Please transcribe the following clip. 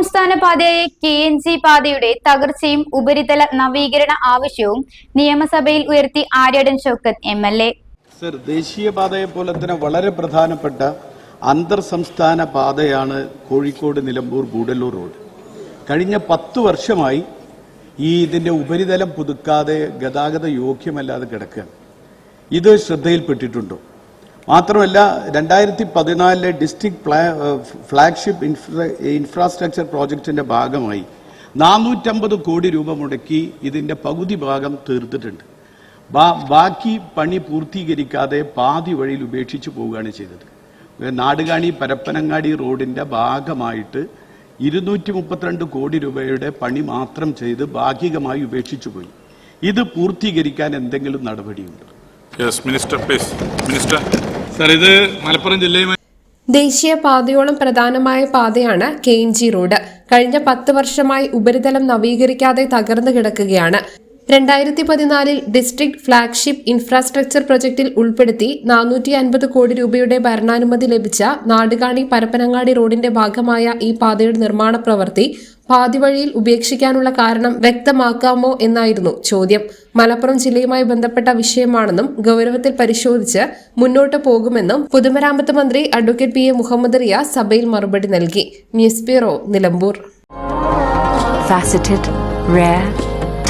സംസ്ഥാന പാതയായ K N G പാതയുടെ തകർച്ചയും ഉപരിതല നവീകരണ ആവശ്യവും നിയമസഭയിൽ ഉയർത്തി Aryadan Shoukath M L A. Sir ദേശീയപാതയെ പോലെ തന്നെ വളരെ പ്രധാനപ്പെട്ട അന്തർ സംസ്ഥാന പാതയാണ് കോഴിക്കോട് നിലമ്പൂർ ഗൂഡല്ലൂർ റോഡ്. കഴിഞ്ഞ പത്ത് വർഷമായി ഈ ഇതിന്റെ ഉപരിതലം പുതുക്കാതെ ഗതാഗത യോഗ്യമല്ലാതെ കിടക്കുക ഇത് ശ്രദ്ധയിൽപ്പെട്ടിട്ടുണ്ടോ? മാത്രമല്ല രണ്ടായിരത്തി പതിനാലിലെ ഡിസ്ട്രിക്ട് ഫ്ലാഗ്ഷിപ്പ് ഇൻഫ്രാസ്ട്രക്ചർ പ്രോജക്റ്റിന്റെ ഭാഗമായി നാനൂറ്റമ്പത് കോടി രൂപ മുടക്കി ഇതിന്റെ പകുതി ഭാഗം തീർത്തിട്ടുണ്ട്. ബാക്കി പണി പൂർത്തീകരിക്കാതെ പാതി വഴിയിൽ ഉപേക്ഷിച്ചു പോവുകയാണ് ചെയ്തത്. നാടുകാണി പരപ്പനങ്ങാടി റോഡിന്റെ ഭാഗമായിട്ട് ഇരുന്നൂറ്റി മുപ്പത്തിരണ്ട് കോടി രൂപയുടെ പണി മാത്രം ചെയ്ത് ഭാഗികമായി ഉപേക്ഷിച്ചു പോയി. ഇത് പൂർത്തീകരിക്കാൻ എന്തെങ്കിലും നടപടിയുണ്ടോ? മിനിസ്റ്റർ പ്ലീസ് മിനിസ്റ്റർ സർ ഇത് മലപ്പുറം ജില്ലയുമായി ദേശീയ പാതയോളം പ്രധാനമായ പാതയാണ് കെ എൻ ജി റോഡ്. കഴിഞ്ഞ പത്ത് വർഷമായി ഉപരിതലം നവീകരിക്കാതെ തകർന്നു കിടക്കുകയാണ്. രണ്ടായിരത്തി പതിനാലിൽ ഡിസ്ട്രിക്ട് ഫ്ളാഗ്ഷിപ്പ് ഇൻഫ്രാസ്ട്രക്ചർ പ്രൊജക്ടിൽ ഉൾപ്പെടുത്തി നാനൂറ്റി അൻപത് കോടി രൂപയുടെ ഭരണാനുമതി ലഭിച്ച നാടുകാണി പരപ്പനങ്ങാടി റോഡിന്റെ ഭാഗമായ ഈ പാതയുടെ നിർമ്മാണ പ്രവൃത്തി പാതിവഴിയിൽ ഉപേക്ഷിക്കാനുള്ള കാരണം വ്യക്തമാക്കാമോ എന്നായിരുന്നു ചോദ്യം. മലപ്പുറം ജില്ലയുമായി ബന്ധപ്പെട്ട വിഷയമാണെന്നും ഗൗരവത്തിൽ പരിശോധിച്ച് മുന്നോട്ട് പോകുമെന്നും പൊതുമരാമത്ത് മന്ത്രി advocate P A Muhammad Riyas സഭയിൽ മറുപടി നൽകി. News bureau Nilambur. Rare,